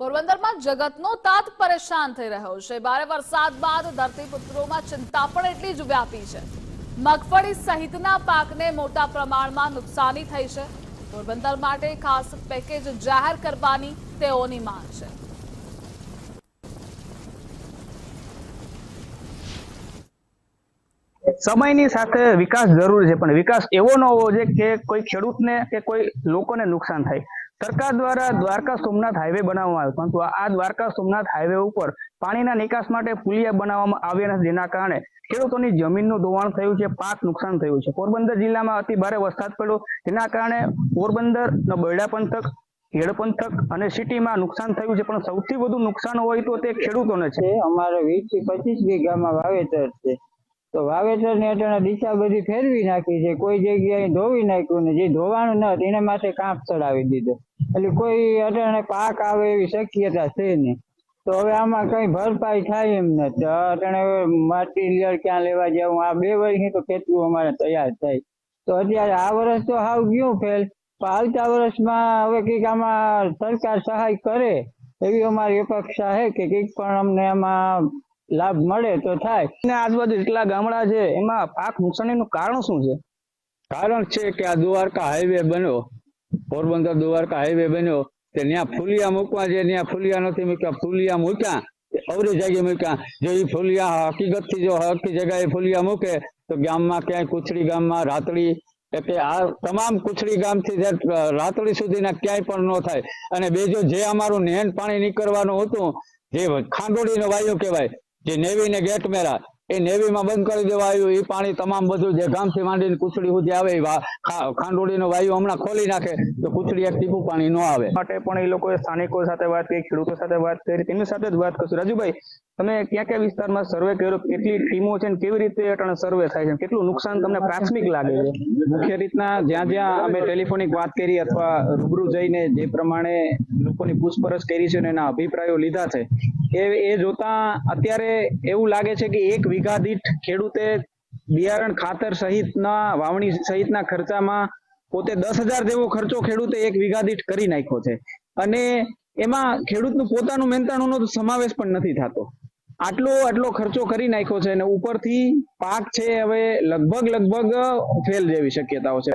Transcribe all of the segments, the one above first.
પોરબંદરમાં જગતનો તાત પરેશાન થઈ રહ્યો છે. ભારે વરસાદ બાદ ધરતીપુત્રોમાં ચિંતા પણ એટલી જ વ્યાપી છે. મગફળી સહિતના પાકને મોટા પ્રમાણમાં નુકસાની થઈ છે. પોરબંદર માટે ખાસ પેકેજ જાહેર કરવાની તેઓની માંગ છે. સમયની સાથે વિકાસ જરૂર છે, પણ વિકાસ એવો ન હોવો જોઈએ કે કોઈ ખેડૂતને કે કોઈ લોકોને નુકસાન થાય. સરકાર દ્વારા દ્વારકા સોમનાથ હાઈવે બનાવવામાં આવ્યો. પરંતુ આ દ્વારકા સોમનાથ હાઈવે ઉપર પાણીના નિકાસ માટે પુલિયા બનાવવામાં આવ્યા નથી. જેના કારણે ખેડૂતોની જમીનનું ધોવાણ થયું છે, પાક નુકસાન થયું છે. પોરબંદર જિલ્લામાં અતિ ભારે વરસાદ પડ્યો. જેના કારણે પોરબંદર બરડા પંથક ખેડ પંથક અને સિટીમાં નુકસાન થયું છે. પણ સૌથી વધુ નુકસાન હોય તો તે ખેડૂતોને છે. અમારે વીસથી પચીસ વીઘામાં વાવેતર છે. તો વાવેતર ને અટાણે દિશા બધી ફેરવી નાખી છે. કોઈ જગ્યાએ ધોવી નાખ્યું ને જે ધોવાનું ન એના માટે કાંપ ચડાવી દીધો. એટલે કોઈ અટાણે પાક આવે એવી શક્યતા છે નહીં. તો હવે આમાં કઈ ભરપાઈ થાય એમ નથી. અટાણે મટીરિયલ ક્યાં લેવા જવું આ બે વર્ષની તો ખેતરું અમારે તૈયાર થાય તો અત્યારે આ વર્ષ તો હાવ ગયું ફેલ. પણ આવતા વર્ષમાં હવે કંઈક આમાં સરકાર સહાય કરે એવી અમારી અપેક્ષા છે કે કંઈક પણ અમને એમાં લાભ મળે તો થાય. અને આજુબાજુ એટલા ગામડા છે, એમાં પાક નુકસાનીનું કારણ શું છે? કારણ છે કે આ દ્વારકા હાઈવે બન્યો. પોરબંદર દ્વારકા હાઈવે બન્યો. તે ત્યાં ફુલિયા મૂકવા છે ત્યાં ફુલિયા નથી મૂક્યા, ફુલિયા મૂક્યા. અવરી જગ્યાએ મૂક્યા. જો એ ફુલિયા હકીકતથી જો હકી જગ્યાએ ફુલિયા મૂકે, તો ગામમાં ક્યાંય કુચડી ગામમાં રાતડી, એટલે આ તમામ કુછડી ગામથી જે રાતડી સુધીના ક્યાંય પણ ન થાય. અને બીજું જે અમારું નેન પાણી નીકળવાનું હતું, જે ખાંડોળીનો વાયુ કહેવાય જે નેવી ને ગેટ મેરા એ નેવીમાં બંધ કરી દેવાયું એ પાણી તમામ બધું જે ગામથી માંડીને કુચડી સુધી આવે ખાંડોળીનો વાયુ હમણાં ખોલી નાખે તો કુચડી એક ટીપું પાણી ન આવે. માટે પણ એ લોકોએ સ્થાનિકો સાથે વાત કરી ખેડૂતો સાથે વાત કરી તેમની સાથે જ વાત કરશું. રાજુભાઈ તમે ક્યાં ક્યાં વિસ્તારમાં સર્વે કર્યો? કેટલી ટીમો છે ને કેવી રીતે અટાણે સર્વે થાય છે? કેટલું નુકસાન તમને પ્રાથમિક લાગે છે? મુખ્ય રીતના જ્યાં જ્યાં અમે ટેલિફોનિક વાત કરી અથવા રૂબરૂ જઈને જે પ્રમાણે લોકોની પૂછપરછ કરી છે અને એના અભિપ્રાયો લીધા છે એ એ જોતા અત્યારે એવું લાગે છે કે એક વીઘા દીઠ ખેડૂતે બિયારણ ખાતર સહિતના, વાવણી સહિતના ખર્ચામાં પોતે દસ હજાર જેવો ખર્ચો ખેડૂતે એક વીઘા દીઠ કરી નાખ્યો છે. અને એમાં ખેડૂતનું પોતાનું મહેનતાણુંનો સમાવેશ પણ નથી થતો. આટલો આટલો ખર્ચો કરી નાખ્યો છે અને ઉપરથી પાક છે હવે લગભગ લગભગ ફેલ જેવી શક્યતાઓ છે.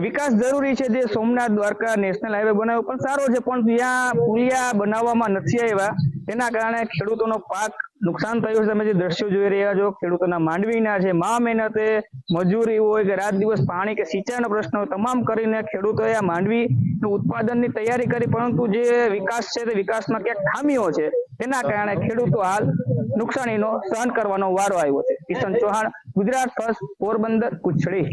વિકાસ જરૂરી છે જે સોમનાથ દ્વારકા નેશનલ હાઈવે બનાવ્યો પણ સારો છે, પણ ત્યાં પુલિયા બનાવવામાં નથી આવ્યા તેના કારણે ખેડૂતોનો પાક નુકસાન થયું તમે જે દ્રશ્યો જોઈ રહ્યા છો, ખેડૂતોના માંડવીના છે મા મહેનતે મજૂરી હોય કે રાત દિવસ પાણી કે સિંચાઈનો પ્રશ્ન હોય, તમામ કરીને ખેડૂતોએ આ માંડવી ઉત્પાદનની તૈયારી કરી, પરંતુ જે વિકાસ છે તે વિકાસમાં ક્યાંક ખામીઓ છે. તેના કારણે ખેડૂતો હાલ નુકસાનીનો સહન કરવાનો વારો આવ્યો છે. કિશન ચૌહાણ, ગુજરાત ફર્સ્ટ પોરબંદર કુચડી